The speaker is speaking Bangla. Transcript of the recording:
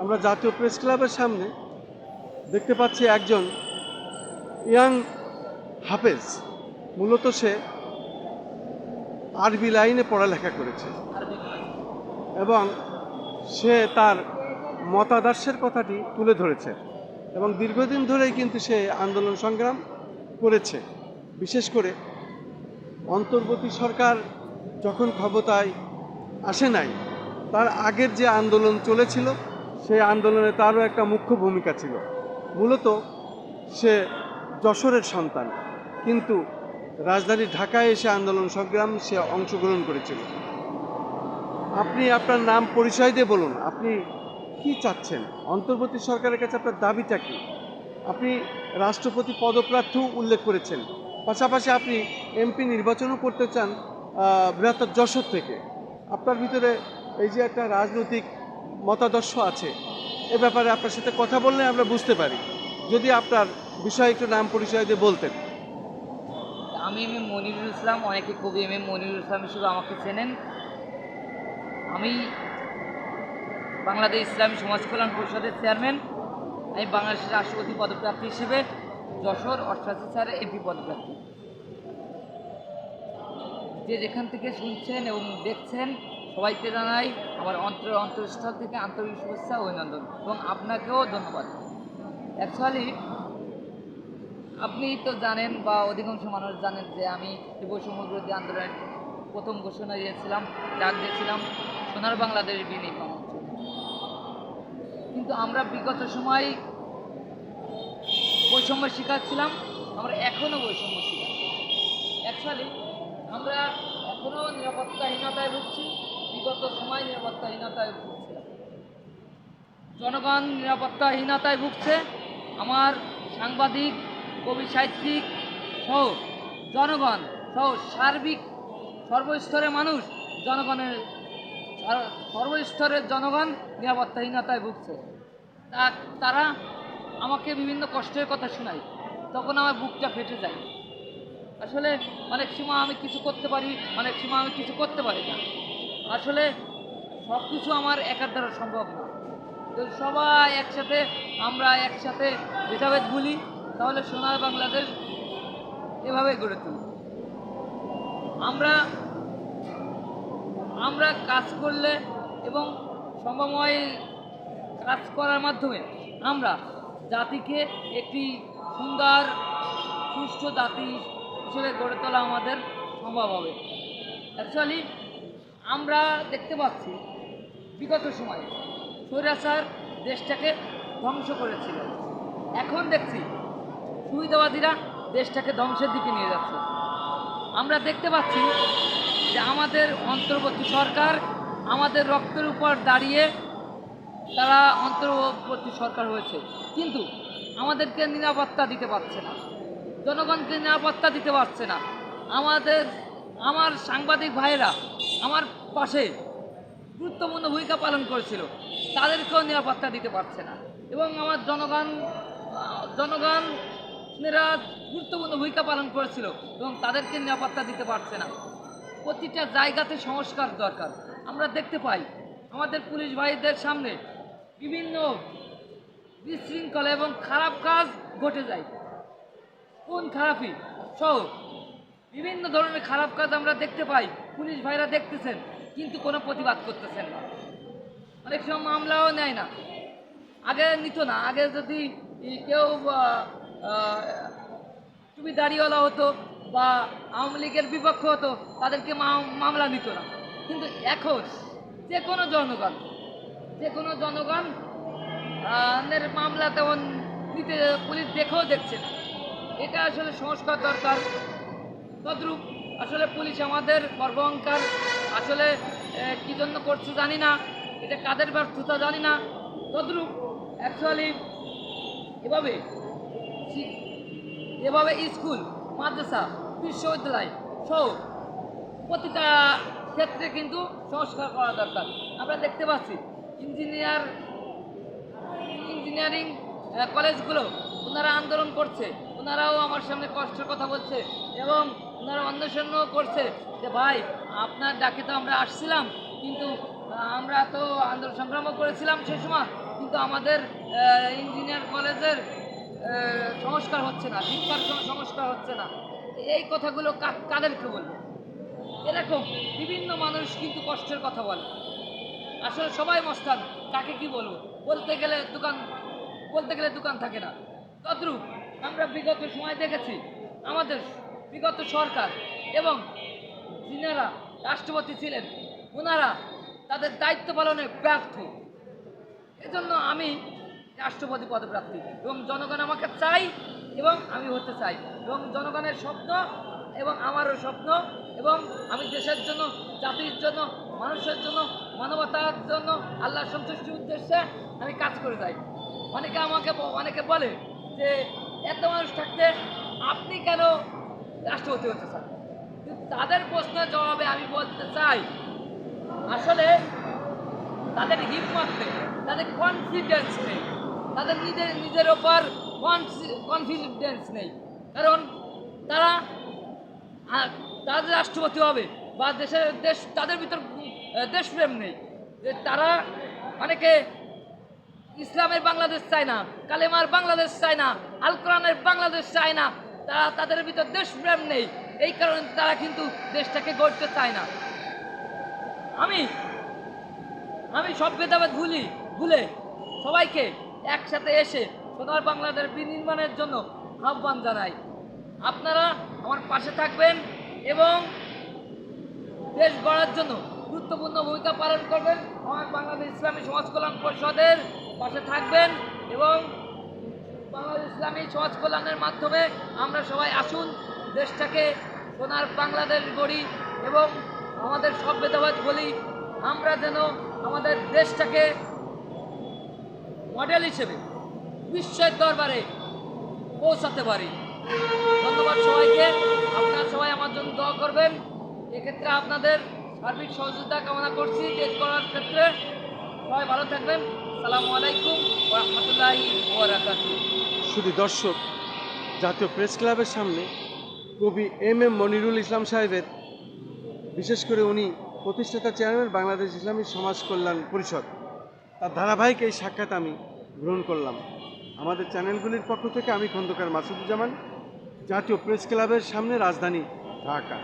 আমরা জাতীয় প্রেস ক্লাবের সামনে দেখতে পাচ্ছি একজন ইয়াং হাফেজ। মূলত সে আরবি লাইনে পড়ালেখা করেছে। এবং সে তার মতাদর্শের কথাটি তুলে ধরেছে। এবং দীর্ঘদিন ধরেই কিন্তু সে আন্দোলন সংগ্রাম করেছে। বিশেষ করে অন্তর্বর্তী সরকার যখন ক্ষমতায় আসে নাই, তার আগের যে আন্দোলন চলেছিল সেই আন্দোলনে তারও একটা মুখ্য ভূমিকা ছিল। মূলত সে যশোরের সন্তান। কিন্তু রাজধানী ঢাকায় এসে আন্দোলন সংগ্রাম সে অংশগ্রহণ করেছিল। আপনি আপনার নাম পরিচয় দিয়ে বলুন, আপনি কি চাচ্ছেন? অন্তর্বর্তী সরকারের কাছে আপনার দাবিটা কি? আপনি রাষ্ট্রপতি পদপ্রার্থীও উল্লেখ করেছেন। পাশাপাশি আপনি এমপি নির্বাচনও করতে চান বৃহত্তর যশোর থেকে। আপনার ভিতরে এই যে একটা রাজনৈতিক মতাদর্শ আছে। এ ব্যাপারে আপনার সাথে কথা বললে আমরা বুঝতে পারি। যদি আপনার বিষয়ে একটু নাম পরিচয় দিয়ে বলতেন। আমি এম এম মনিরুল ইসলাম। অনেকে কবি এম এম মনিরুল ইসলাম হিসেবে আমাকে চেনেন। আমি বাংলাদেশ ইসলামী সমাজ কল্যাণ পরিষদের চেয়ারম্যান। আমি বাংলাদেশের রাষ্ট্রপতি পদপ্রার্থী হিসেবে যশোর অষ্টাশি স্যারের এমপি পদপ্রার্থী। যে যেখান থেকে শুনছেন এবং দেখছেন সবাইকে জানাই আমার অন্তর অন্তরস্থল থেকে আন্তরিক শুভেচ্ছা অভিনন্দন এবং আপনাকেও ধন্যবাদ। অ্যাকচুয়ালি আপনি তো জানেন বা অধিকাংশ মানুষ জানেন যে আমি এই বৈষম্য বিরোধী আন্দোলনের প্রথম ঘোষণা দিয়েছিলাম, ডাক দিয়েছিলাম সোনার বাংলাদেশ অঞ্চল কিন্তু আমরা বিগত সময় বৈষম্য শিকার ছিলাম, আমরা এখনও বৈষম্য শিকার। অ্যাকচুয়ালি আমরা এখনও নিরাপত্তাহীনতায় ভুগছি। বিগত সময় নিরাপত্তাহীনতায় ভুগছে। জনগণ নিরাপত্তাহীনতায় ভুগছে। আমার সাংবাদিক, কবি, সাহিত্যিক সহ জনগণ সহ সার্বিক সর্বস্তরের মানুষ জনগণের সর্বস্তরের জনগণ নিরাপত্তাহীনতায় ভুগছে। তা তারা আমাকে বিভিন্ন কষ্টের কথা শোনায়। তখন আমার বুকটা ফেটে যায়। আসলে অনেক সময় আমি কিছু করতে পারি, অনেক সময় আমি কিছু করতে পারি না। আসলে সব কিছু আমার একার দ্বারা সম্ভব না। তো সবাই একসাথে, আমরা একসাথে ভেদাভেদ বলি তাহলে সোনার বাংলাদেশ এভাবে গড়ে তুলি। আমরা আমরা কাজ করলে এবং সমময় কাজ করার মাধ্যমে আমরা জাতিকে একটি সুন্দর, সুষ্ঠু জাতি হিসেবে গড়ে তোলা আমাদের সম্ভব হবে। অ্যাকচুয়ালি আমরা দেখতে পাচ্ছি বিগত সময়ে স্বৈরাচার দেশটাকে ধ্বংস করেছিল। এখন দেখছি সুবিধাবাদীরা দেশটাকে ধ্বংসের দিকে নিয়ে যাচ্ছে। আমরা দেখতে পাচ্ছি যে আমাদের অন্তর্বর্তী সরকার আমাদের রক্তের উপর দাঁড়িয়ে তারা অন্তর্বর্তী সরকার হয়েছে। কিন্তু আমাদেরকে নিরাপত্তা দিতে পারছে না। জনগণকে নিরাপত্তা দিতে পারছে না। আমাদের, আমার সাংবাদিক ভাইয়েরা, আমার পাশে গুরুত্বপূর্ণ ভূমিকা পালন করেছিল, তাদেরকেও নিরাপত্তা দিতে পারছে না। এবং আমার জনগণ জনগণেরা গুরুত্বপূর্ণ ভূমিকা পালন করেছিল এবং তাদেরকে নিরাপত্তা দিতে পারছে না। প্রতিটা জায়গাতে সংস্কার দরকার। আমরা দেখতে পাই, আমাদের পুলিশ ভাইদের সামনে বিভিন্ন বিশৃঙ্খলা এবং খারাপ কাজ ঘটে যায়। কোন খারাপই? সহ, বিভিন্ন ধরনের খারাপ কাজ আমরা দেখতে পাই। পুলিশ ভাইরা দেখতেছেন কিন্তু কোনো প্রতিবাদ করতেছেন না। অনেক সময় মামলাও নেয় না। আগে নিত না, আগে যদি কেউ তুমি দাড়িওয়ালা হতো বা আওয়ামী লীগের বিপক্ষ হতো, তাদেরকে মামলা নিত না। কিন্তু এখন যে কোনো জনগণ, যে কোনো জনগণ মামলা তেমন নিতে, পুলিশ দেখেও দেখছে না। এটা আসলে সংস্কার দরকার। তদ্রূপ আসলে পুলিশ আমাদের সর্বঙ্কার আসলে কি জন্য করছে জানি না। এটা কাদের ব্যর্থতা জানি না। তদ্রূপ অ্যাকচুয়ালি এভাবে এভাবে স্কুল, মাদ্রাসা, বিশ্ববিদ্যালয় সহ প্রতিটা ক্ষেত্রে কিন্তু সংস্কার করা দরকার। আমরা দেখতে পাচ্ছি ইঞ্জিনিয়ার, ইঞ্জিনিয়ারিং কলেজগুলো ওনারা আন্দোলন করছে। ওনারাও আমার সামনে কষ্টের কথা বলছে এবং ওনারা অন্বেষণও করছে যে ভাই আপনার ডাকে তো আমরা আসছিলাম, কিন্তু আমরা তো আন্দোলন সংগ্রামও করেছিলাম সেই সময়, কিন্তু আমাদের ইঞ্জিনিয়ার কলেজের সংস্কার হচ্ছে না, শিক্ষার কোনো সংস্কার হচ্ছে না। এই কথাগুলো কাদেরকে বলব? এরকম বিভিন্ন মানুষ কিন্তু কষ্টের কথা বলে। আসলে সবাই মস্তান, কাকে কি বলব? বলতে গেলে দোকান, বলতে গেলে দোকান থাকে না। তদ্রুপ, আমরা বিগত সময় দেখেছি, আমাদের বিগত সরকার এবং যিনারা রাষ্ট্রপতি ছিলেন ওনারা তাদের দায়িত্ব পালনে ব্যর্থ। এজন্য আমি রাষ্ট্রপতি পদপ্রার্থী এবং জনগণ আমাকে চাই এবং আমি হতে চাই এবং জনগণের স্বপ্ন এবং আমারও স্বপ্ন এবং আমি দেশের জন্য, জাতির জন্য, মানুষের জন্য, মানবতার জন্য আল্লাহ সন্তুষ্টির উদ্দেশ্যে আমি কাজ করে যাই। অনেকে আমাকে অনেকে বলে যে, এত মানুষ থাকতে আপনি কেন রাষ্ট্রপতি হতে চান? তাদের প্রশ্নের জবাবে আমি বলতে চাই আসলে তাদের হিম্মত নেই তাদের কনফিডেন্স নেই তাদের নিজের নিজের ওপর কনফিডেন্স নেই। কারণ তারা আহ, তাদের রাষ্ট্রপতি হবে বা দেশের দেশ তাদের ভিতর দেশপ্রেম নেই। যে তারা অনেকে ইসলামের বাংলাদেশ চায় না কালেমার বাংলাদেশ চায় না আল কোরআনের বাংলাদেশ চায় না তারা তাদের ভিতর দেশপ্রেম নেই। এই কারণে তারা কিন্তু দেশটাকে গড়তে চায় না। আমি আমি সব ভেদাভেদ ভুলি, ভুলে সবাইকে একসাথে এসে সোনার বাংলাদেশ বিনির্মাণের জন্য আহ্বান জানাই। আপনারা আমার পাশে থাকবেন এবং দেশ গড়ার জন্য গুরুত্বপূর্ণ ভূমিকা পালন করবেন। আমার বাংলাদেশ ইসলামী সমাজ কল্যাণ পরিষদের পাশে থাকবেন এবং বাংলাদেশ ইসলামী সমাজ কল্যাণের মাধ্যমে আমরা সবাই আসুন দেশটাকে সোনার বাংলাদেশ গড়ি এবং আমাদের সব ভেদাভেদ বলি, আমরা যেন আমাদের দেশটাকে মডেল হিসেবে বিশ্বের দরবারে পৌঁছাতে পারি। ধন্যবাদ সবাইকে। আপনারা সবাই আমার জন্য দোয়া করবেন। এক্ষেত্রে আপনাদের সার্বিক সহযোগিতা কামনা করছি দেশ করার ক্ষেত্রে। সবাই ভালো থাকবেন। সালামু আলাইকুম রহমতুল্লাহি শুধু দর্শক, জাতীয় প্রেস ক্লাবের সামনে কবি এম এম মনিরুল ইসলাম সাহেবের, বিশেষ করে উনি প্রতিষ্ঠাতা চেয়ারম্যান বাংলাদেশ ইসলামী সমাজ কল্যাণ পরিষদ। তার ধারাবাহিক এই সাক্ষাৎ আমি গ্রহণ করলাম। আমাদের চ্যানেলগুলির পক্ষ থেকে আমি খন্দকার মাসুদুজ্জামান, জাতীয় প্রেস ক্লাবের সামনে রাজধানী ঢাকা।